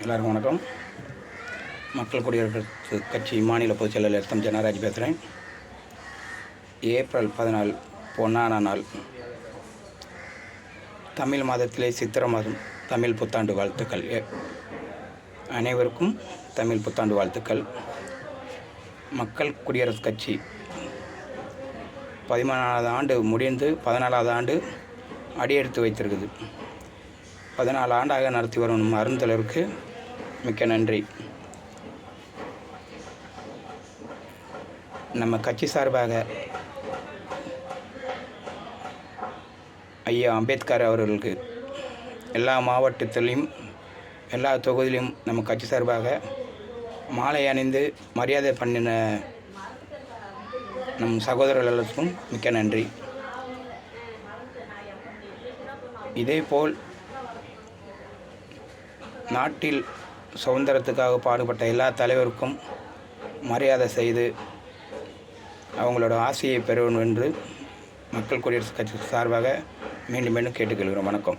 எல்லாருக்கும் வணக்கம். மக்கள் குடியரசு கட்சி மாநில பொதுச் செயலாளர் எத்தம் ஜனராஜ் பேசுகிறேன் ஏப்ரல் பதினாலு பொன்னான நாள். தமிழ் மாதத்திலே சித்திரை மாதம் தமிழ் புத்தாண்டு வாழ்த்துக்கள். அனைவருக்கும் தமிழ் புத்தாண்டு வாழ்த்துக்கள். மக்கள் குடியரசு கட்சி பதிமூணாவது ஆண்டு முடிந்து பதினாலாவது ஆண்டு அடியெடுத்து வைத்திருக்குது. பதினாலு ஆண்டாக நடத்தி வரும் நம் மிக்க நன்றி. நம்ம கட்சி சார்பாக ஐயா அம்பேத்கர் அவர்களுக்கு எல்லா மாவட்டத்திலையும் எல்லா தொகுதியிலும் நம்ம கட்சி சார்பாக மாலை அணிந்து மரியாதை பண்ணின நம் சகோதரர்கள் எல்லாருக்கும் மிக்க நன்றி. இதேபோல் நாட்டில் சுதந்திரத்துக்காக பாடுபட்ட எல்லா தலைவருக்கும் மரியாதை செய்து அவங்களோட ஆசையை பெறணும் என்று மக்கள் குடியரசுக் கட்சி சார்பாக மீண்டும் மீண்டும் கேட்டுக்கொள்கிறோம். வணக்கம்.